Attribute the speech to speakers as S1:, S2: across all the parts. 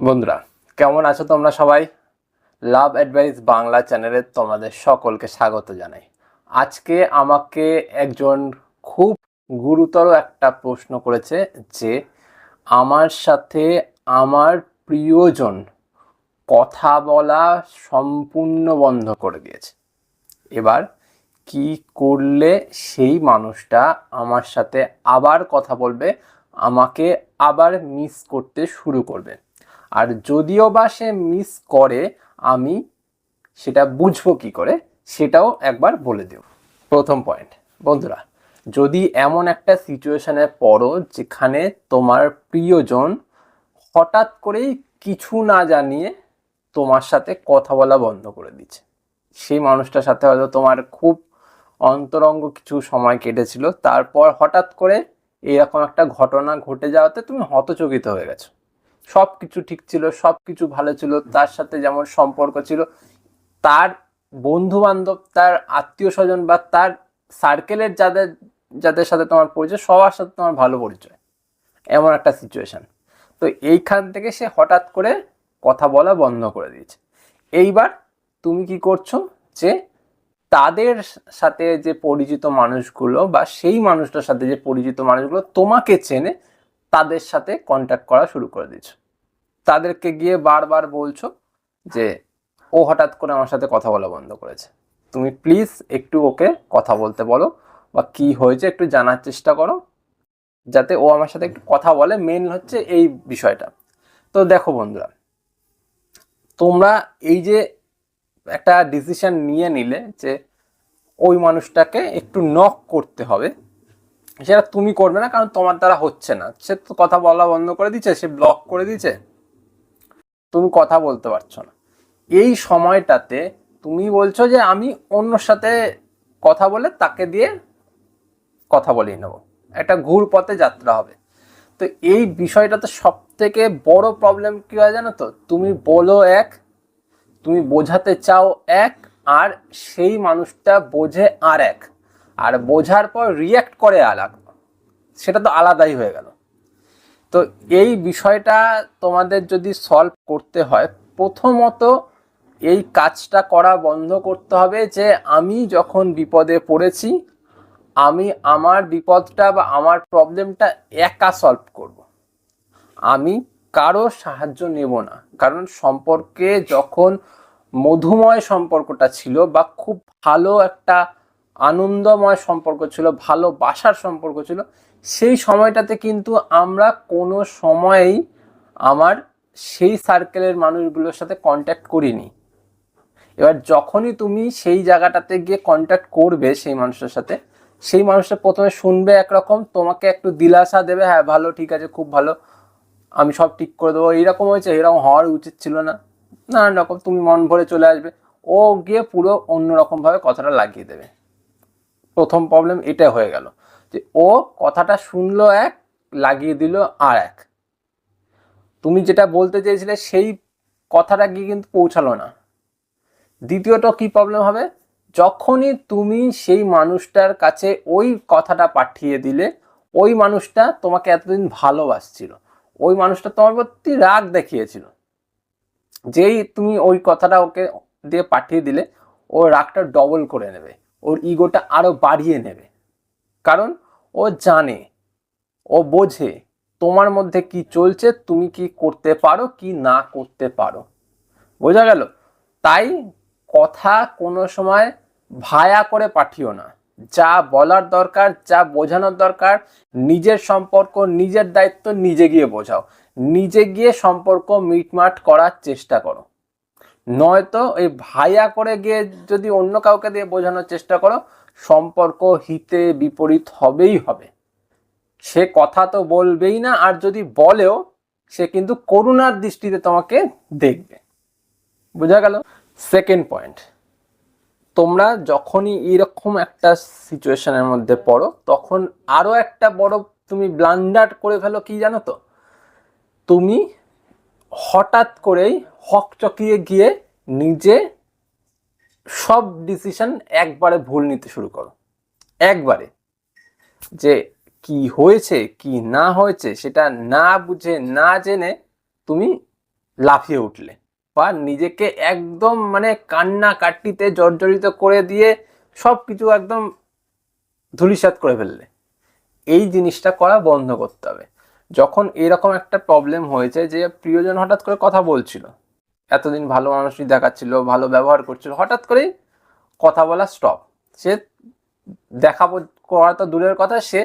S1: বন্ধুরা, কেমন আছো তোমরা সবাই? লাভ অ্যাডভাইস বাংলা চ্যানেলে তোমাদের সকলকে স্বাগত জানাই। আজকে আমাকে একজন খুব গুরুতর একটা প্রশ্ন করেছে যে, আমার সাথে আমার প্রিয়জন কথা বলা সম্পূর্ণ বন্ধ করে দিয়েছে। এবার কি করলে সেই মানুষটা আমার সাথে আবার কথা বলবে, আমাকে আবার মিস করতে শুরু করবে? আর যদিও বা সে মিস করে, আমি সেটা বুঝব কি করে, সেটাও একবার বলে দেব। প্রথম পয়েন্ট বন্ধুরা, যদি এমন একটা সিচুয়েশনে পড়ো যেখানে তোমার প্রিয়জন হঠাৎ করেই কিছু না জানিয়ে তোমার সাথে কথা বলা বন্ধ করে দিচ্ছে। সেই মানুষটার সাথে হয়তো তোমার খুব অন্তরঙ্গ কিছু সময় কেটেছিল, তারপর হঠাৎ করে এরকম একটা ঘটনা ঘটে যাওয়াতে তুমি হতচকিত হয়ে গেছো। সব কিছু ঠিক ছিল সব কিছু ভালো ছিল, তার সাথে যেমন সম্পর্ক ছিল, তার বন্ধু বান্ধব তার আত্মীয় স্বজন বা তার সার্কেলের যাদের যাদের সাথে তোমার পরিচয়, সবার সাথে তোমার ভালো পরিচয়। এমন একটা সিচুয়েশন তো এইখান থেকে সে হঠাৎ করে কথা বলা বন্ধ করে দিয়েছে। এইবার তুমি কি করছ যে, তাদের সাথে যে পরিচিত মানুষগুলো বা সেই মানুষটার সাথে যে পরিচিত মানুষগুলো তোমাকে চেনে তাদের সাথে কন্ট্যাক্ট করা শুরু করে দিয়েছ। তাদেরকে গিয়ে বারবার বলছো যে, ও হঠাৎ করে আমার সাথে কথা বলা বন্ধ করেছে। তুমি প্লিজ একটু ওকে কথা বলতে বলো বা কি হয়েছে একটু জানার চেষ্টা করো, যাতে ও আমার সাথে একটু কথা বলে। মেন হচ্ছে এই বিষয়টা। তো দেখো বন্ধুরা, তোমরা এই যে একটা ডিসিশন নিয়ে নিলে যে, ওই মানুষটাকে একটু নক করতে হবে। সেটা তুমি করবে না, কারণ তোমার দ্বারা হচ্ছে না। সে তো কথা বলা বন্ধ করে দিচ্ছে সে ব্লক করে দিচ্ছে তুমি কথা বলতে পারছ না। এই সময়টাতে তুমি বলছো যে আমি অন্যর সাথে কথা বলে তাকে দিয়ে কথা বলিয়ে নেব। একটা ঘুর পথে যাত্রা হবে। তো এই বিষয়টাতে সব থেকে বড় প্রবলেম কি হয় জানো তো? তুমি বলো এক, তুমি বোঝাতে চাও এক, আর সেই মানুষটা বোঝে আর এক। আর বোঝার পর রিয়াক্ট করে আলাদা। সেটা তো আলাদাই হয়ে গেল। তো এই বিষয়টা তোমাদের যদি সলভ করতে হয়, প্রথমত এই কাজটা করা বন্ধ করতে হবে যে আমি যখন বিপদে পড়েছি, আমি আমার বিপদটা বা আমার প্রবলেমটা একা সলভ করব। আমি কারও সাহায্য নেব না। কারণ সম্পর্কে যখন মধুময় সম্পর্কটা ছিল বা খুব ভালো একটা আনন্দময় সম্পর্ক ছিল ভালোবাসার সম্পর্ক ছিল। সেই সময়টাতে কিন্তু আমরা কোনো সময়েই আমার সেই সার্কেলের মানুষগুলোর সাথে কন্ট্যাক্ট করিনি। এবার যখনই তুমি সেই জায়গাটাতে গিয়ে কন্ট্যাক্ট করবে সেই মানুষটার সাথে, সেই মানুষটা প্রথমে শুনবে একরকম, তোমাকে একটু দিলাসা দেবে হ্যাঁ ভালো, ঠিক আছে, খুব ভালো, আমি সব ঠিক করে দেবো। এইরকম হয়েছে, এরকম হওয়ার উচিত ছিল না। নানান রকম, তুমি মন ভরে চলে আসবে। ও গিয়ে পুরো অন্যরকমভাবে কথাটা লাগিয়ে দেবে। প্রথম প্রবলেম এটা হয়ে গেল যে ও কথাটা শুনলো এক, লাগিয়ে দিল আর এক। তুমি যেটা বলতে চেয়েছিলে সেই কথাটা গিয়ে কিন্তু পৌঁছালো না। দ্বিতীয়ত কি প্রবলেম হবে? যখনই তুমি সেই মানুষটার কাছে ওই কথাটা পাঠিয়ে দিলে, ওই মানুষটা তোমাকে এতদিন ভালোবাসছিল। ওই মানুষটা তোমার প্রতি রাগ দেখিয়েছিল। যেই তুমি ওই কথাটা ওকে দিয়ে পাঠিয়ে দিলে, ও রাগটা ডবল করে নেবে। ওর ইগোটা আরও বাড়িয়ে নেবে। কারণ ও জানে, ও বোঝে তোমার মধ্যে কি চলছে, তুমি কি করতে পারো, কি না করতে পারো। বোঝা গেল? তাই কথা কোনো সময় ভায়া করে পাঠিও না। যা বলার দরকার, যা বোঝানোর দরকার, নিজের সম্পর্ক, নিজের দায়িত্ব নিজে গিয়ে বোঝাও। নিজে গিয়ে সম্পর্ক মিটমাট করার চেষ্টা করো। নয়তো এই ভাইয়া করে গিয়ে যদি অন্য কাউকে দিয়ে বোঝানোর চেষ্টা করো, সম্পর্ক হিতে বিপরীত হবেই হবে। সে কথা তো বলবেই না, আর যদি বলেও, সে কিন্তু করুণার দৃষ্টিতে তোমাকে দেখবে। বোঝা গেল? সেকেন্ড পয়েন্ট তোমরা যখনই এরকম একটা সিচুয়েশনের মধ্যে পড়ো, তখন আরও একটা বড় তুমি ব্লান্ডার করে ফেলো, কি জানো তো? তুমি হঠাৎ করেই হকচকিয়ে গিয়ে নিজে সব ডিসিশন একবারে ভুল নিতে শুরু করো। একবারে। যে কি হয়েছে, কি না হয়েছে, সেটা না বুঝে, না জেনে তুমি লাফিয়ে উঠলে বা নিজেকে একদম মানে কান্না কাট্টিতে জর্জরিত করে দিয়ে সব কিছু একদম ধুলিসাৎ করে ফেললে। এই জিনিসটা করা বন্ধ করতে হবে। যখন এরকম একটা প্রবলেম হয়েছে যে প্রিয়জন হঠাৎ করে কথা বলছিল, এতদিন ভালো মানুষই দেখাচ্ছিল, ভালো ব্যবহার করছিল, হঠাৎ করেই কথা বলা স্টপ সে দেখা করা তো দূরের কথা, সে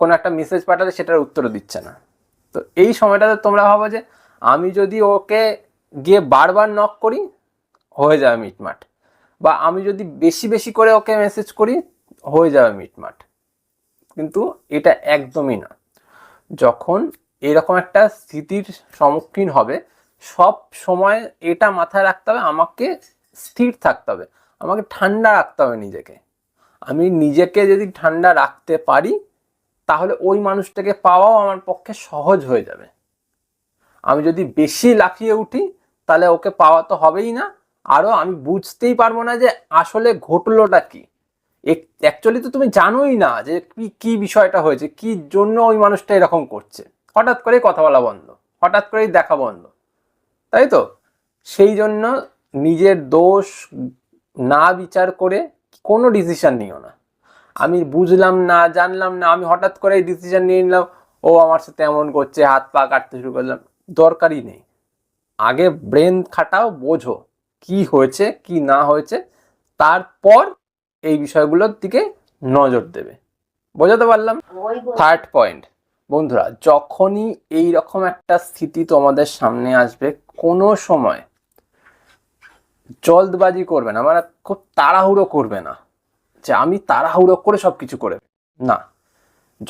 S1: কোনো একটা মেসেজ পাঠালে সেটার উত্তর দিচ্ছে না। তো এই সময়টাতে তোমরা ভাবো যে আমি যদি ওকে গিয়ে বারবার নক করি, হয়ে যাবে মিটমাট। বা আমি যদি বেশি বেশি করে ওকে মেসেজ করি, হয়ে যাবে মিটমাট। কিন্তু এটা একদমই না। যখন এরকম একটা স্থিতির সম্মুখীন হবে, সব সময় এটা মাথায় রাখতে হবে, আমাকে স্থির থাকতে হবে, আমাকে ঠান্ডা রাখতে হবে নিজেকে। আমি নিজেকে যদি ঠান্ডা রাখতে পারি, তাহলে ওই মানুষটাকে পাওয়াও আমার পক্ষে সহজ হয়ে যাবে। আমি যদি বেশি লাফিয়ে উঠি, তাহলে ওকে পাওয়া তো হবেই না। আরও আমি বুঝতেই পারব না যে আসলে ঘটলোটা কি। অ্যাকচুয়ালি তো তুমি জানোই না যে কি কি বিষয়টা হয়েছে, কি জন্য ওই মানুষটা এরকম করছে। হঠাৎ করেই কথা বলা বন্ধ, হঠাৎ করেই দেখা বন্ধ। তাই তো? সেই জন্য নিজের দোষ না বিচার করে কোনো ডিসিশান নিও না। আমি বুঝলাম না, জানলাম না, আমি হঠাৎ করে ডিসিশন নিয়ে নিলাম, ও আমার সাথে এমন করছে, হাত পা কাটতে শুরু করলাম, দরকারই নেই। আগে ব্রেন খাটাও, বোঝো কি হয়েছে, কি না হয়েছে, তারপর এই বিষয়গুলোর দিকে নজর দেবে। বোঝাতে পারলাম? থার্ড পয়েন্ট বন্ধুরা, যখনই এই রকম একটা স্থিতি তোমাদের সামনে আসবে, কোনো সময় জলদবাজি করবে না মানে খুব তাড়াহুড়ো করবে না যে আমি তাড়াহুড়ো করে সব কিছু করে না।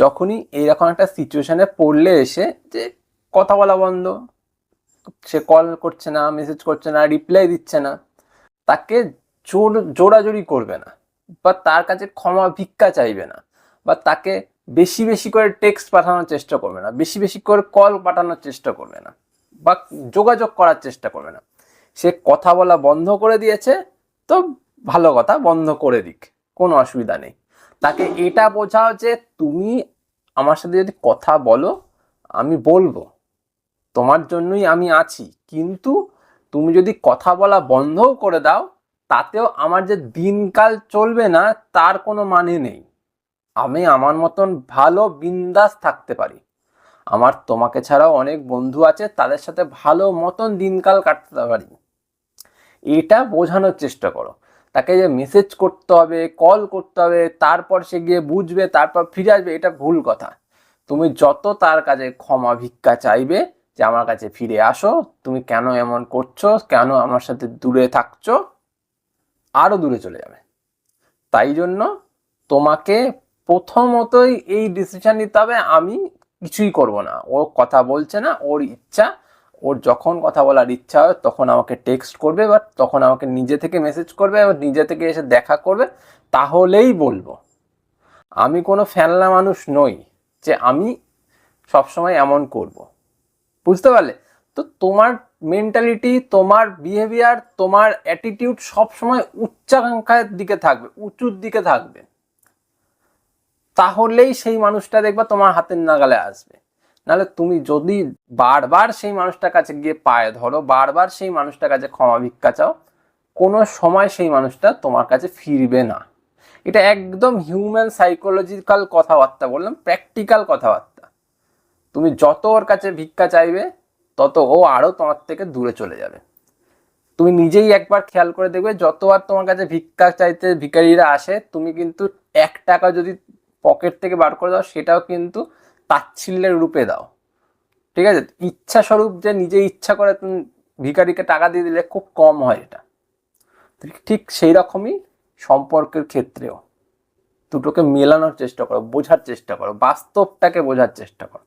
S1: যখনই এইরকম একটা সিচুয়েশানে পড়লে এসে যে কথা বলা বন্ধ, সে কল করছে না মেসেজ করছে না রিপ্লাই দিচ্ছে না, তাকে জোর, জোরাজোরি করবে না। বা তার কাছে ক্ষমা, ভিক্ষা চাইবে না বা তাকে বেশি বেশি করে টেক্সট পাঠানোর চেষ্টা করবে না, বেশি বেশি করে কল পাঠানোর চেষ্টা করবে না বা যোগাযোগ করার চেষ্টা করবে না। সে কথা বলা বন্ধ করে দিয়েছে, তো ভালো কথা, বন্ধ করে দিক, কোনো অসুবিধা নেই। তাকে এটা বোঝাও যে তুমি আমার সাথে যদি কথা বলো, আমি বলব, তোমার জন্যই আমি আছি, কিন্তু তুমি যদি কথা বলা বন্ধও করে দাও তাতেও আমার যে দিনকাল চলবে না, তার কোনো মানে নেই। আমি আমার মতন ভালো বিন্দাস থাকতে পারি। আমার তোমাকে ছাড়াও অনেক বন্ধু আছে, তাদের সাথে ভালো মতন দিনকাল কাটতে পারি। এটা বোঝানোর চেষ্টা করো। তাকে যে মেসেজ করতে হবে কল করতে হবে, তারপর সে গিয়ে বুঝবে, তারপর ফিরে আসবে, এটা ভুল কথা। তুমি যত তার কাছে ক্ষমা ভিক্ষা চাইবে যে আমার কাছে ফিরে আসো, তুমি কেন এমন করছ, কেন আমার সাথে দূরে থাকছো আরও দূরে চলে যাবে। তাই জন্য তোমাকে প্রথমতই এই ডিসিশন নিতে হবে, আমি কিছুই করব না। ও কথা বলছে না, ওর ইচ্ছা, ওর যখন কথা বলার ইচ্ছা হয়, তখন আমাকে টেক্সট করবে বা তখন আমাকে নিজে থেকে মেসেজ করবে এবং নিজে থেকে এসে দেখা করবে, তাহলেই বলব। আমি কোনো ফ্যানলা মানুষ নই যে আমি সবসময় এমন করব। বুঝতে পারলে? তো তোমার মেন্টালিটি তোমার বিহেভিয়ার তোমার অ্যাটিটিউড সবসময় উচ্চাকাঙ্ক্ষার দিকে থাকবে, উঁচুর দিকে থাকবে। তাহলেই সেই মানুষটা দেখবা তোমার হাতের নাগালে আসবে। নাহলে তুমি যদি বারবার সেই মানুষটার কাছে গিয়ে পায়ে ধরো, বারবার সেই মানুষটার কাছে ক্ষমা ভিক্ষা চাও, কোনো সময় সেই মানুষটা তোমার কাছে ফিরবে না। এটা একদম হিউম্যান সাইকোলজিক্যাল কথাবার্তা বললাম প্র্যাকটিক্যাল কথাবার্তা। তুমি যত ওর কাছে ভিক্ষা চাইবে তত ও আরও তোমার থেকে দূরে চলে যাবে। তুমি নিজেই একবার খেয়াল করে দেখবে, যতবার তোমার কাছে ভিক্ষা চাইতে ভিখারিরা আসে, তুমি কিন্তু এক টাকা যদি পকেট থেকে বার করে দাও, সেটাও কিন্তু তাচ্ছিল্যের রূপে দাও। ঠিক আছে? ইচ্ছা স্বরূপ যে নিজে ইচ্ছা করে তুমি ভিখারিকে টাকা দিয়ে দিলে খুব কম হয় এটা। ঠিক সেই রকমই সম্পর্কের ক্ষেত্রেও। দুটোকে মেলানোর চেষ্টা করো, বোঝার চেষ্টা করো, বাস্তবটাকে বোঝার চেষ্টা করো।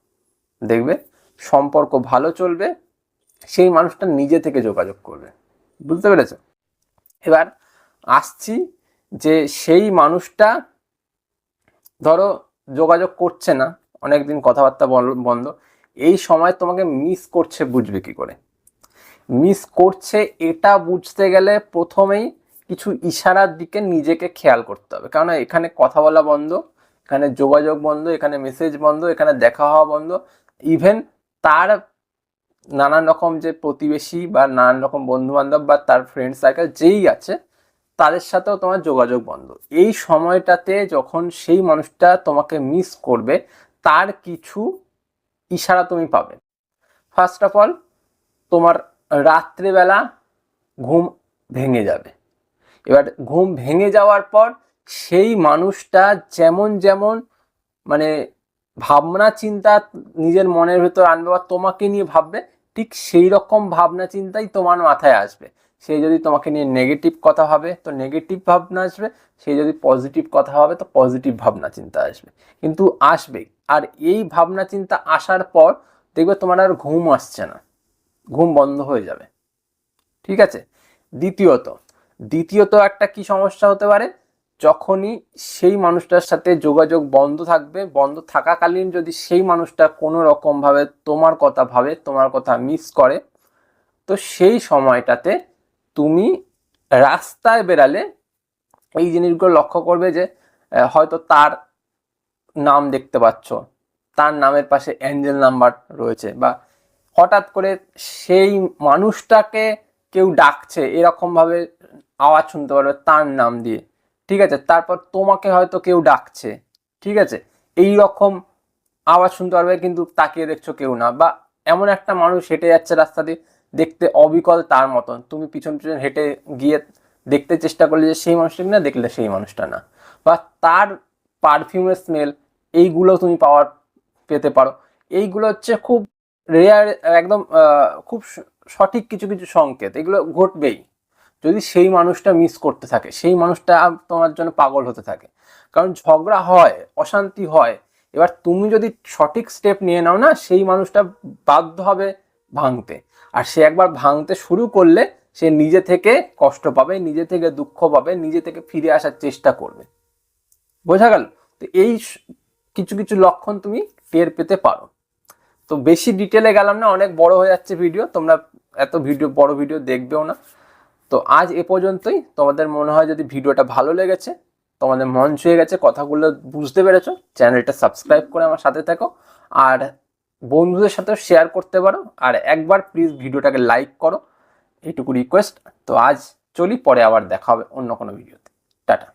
S1: দেখবে সম্পর্ক ভালো চলবে, সেই মানুষটা নিজে থেকে যোগাযোগ করবে। বুঝতে পেরেছ? এবার আসছি যে সেই মানুষটা ধরো যোগাযোগ করছে না, অনেকদিন কথাবার্তা বন্ধ, এই সময় তোমাকে মিস করছে বুঝবে কি করে? মিস করছে এটা বুঝতে গেলে প্রথমেই কিছু ইশারার দিকে নিজেকে খেয়াল করতে হবে। কারণ এখানে কথা বলা বন্ধ, এখানে যোগাযোগ বন্ধ, এখানে মেসেজ বন্ধ, এখানে দেখা হওয়া বন্ধ ইভেন তার নানান রকম যে প্রতিবেশী বা নানান রকম বন্ধু বান্ধব বা তার ফ্রেন্ড সার্কেল যেই আছে, তাদের সাথেও তোমার যোগাযোগ বন্ধ। এই সময়টাতে যখন সেই মানুষটা তোমাকে মিস করবে, তার কিছু ইশারা তুমি পাবে। ফার্স্ট অফ অল তোমার রাত্রেবেলা ঘুম ভেঙে যাবে। এবার ঘুম ভেঙে যাওয়ার পর সেই মানুষটা যেমন যেমন মানে ভাবনা, চিন্তা নিজের মনের ভেতর আনবে বা তোমাকে নিয়ে ভাববে, ঠিক সেই রকম ভাবনা, চিন্তাই তোমার মাথায় আসবে। সে যদি তোমাকে নিয়ে নেগেটিভ কথা ভাবে, তো নেগেটিভ ভাবনা আসবে, সে যদি পজিটিভ কথা ভাবে, তো পজিটিভ ভাবনা, চিন্তা আসবে। কিন্তু আসবেই আর এই ভাবনা, চিন্তা আসার পর দেখবে তোমার আর ঘুম আসছে না। ঘুম বন্ধ হয়ে যাবে। ঠিক আছে? দ্বিতীয়ত দ্বিতীয়ত একটা কি সমস্যা হতে পারে? যখনই সেই মানুষটার সাথে যোগাযোগ বন্ধ থাকবে, বন্ধ থাকাকালীন যদি সেই মানুষটা কোনো রকমভাবে তোমার কথা ভাবে, তোমার কথা মিস করে, তো সেই সময়টাতে তুমি রাস্তায় বেরালে এই জিনিসগুলো লক্ষ্য করবে যে হয়তো তার নাম দেখতে পাচ্ছ। তার নামের পাশে অ্যাঞ্জেল নাম্বার রয়েছে বা হঠাৎ করে সেই মানুষটাকে কেউ ডাকছে, এরকমভাবে আওয়াজ শুনতে পারবে তার নাম দিয়ে। ঠিক আছে? তারপর তোমাকে হয়তো কেউ ডাকছে, ঠিক আছে? এই রকম আওয়াজ শুনতে পারবে কিন্তু তাকিয়ে দেখছ কেউ না বা এমন একটা মানুষ হেঁটে যাচ্ছে রাস্তা দিয়ে, দেখতে অবিকল তার মতন। তুমি পিছন পিছন হেঁটে গিয়ে দেখতে চেষ্টা করলে যে সেই মানুষটা না দেখলে সেই মানুষটা না। বা তার পারফিউমের স্মেল এইগুলো তুমি পাওয়ার পেতে পারো। এইগুলো হচ্ছে খুব রেয়ার একদম খুব সঠিক কিছু কিছু সংকেত। এগুলো ঘটবেই। যদি সেই মানুষটা মিস করতে থাকে, সেই মানুষটা তোমার জন্য পাগল হতে থাকে। কারণ ঝগড়া হয়, অশান্তি হয়, এবার তুমি যদি সঠিক স্টেপ নিয়ে নাও না, সেই মানুষটা বাধ্য হবে ভাঙতে। আর সে একবার ভাঙতে শুরু করলে সে নিজে থেকে কষ্ট পাবে, নিজে থেকে দুঃখ পাবে, নিজে থেকে ফিরে আসার চেষ্টা করবে। বোঝা গেল? তো এই কিছু কিছু লক্ষণ তুমি টের পেতে পারো। তো বেশি ডিটেলে গেলাম না, অনেক বড় হয়ে যাচ্ছে ভিডিও তোমরা এত ভিডিও বড় ভিডিও দেখবেও না। তো আজ এ পর্যন্তই। তোমাদের মনে হয় যদি ভিডিওটা ভালো লেগেছে, তোমাদের মন ছুঁয়ে গেছে, কথাগুলো বুঝতে পেরেছ, চ্যানেলটা সাবস্ক্রাইব করে আমার সাথে থাকো। আর বন্ধুদের সাথেও শেয়ার করতে পারো। আর একবার প্লিজ ভিডিওটাকে লাইক করো। এইটুকু রিকোয়েস্ট তো আজ চলি, পরে আবার দেখা হবে অন্য কোনো ভিডিওতে টাটা।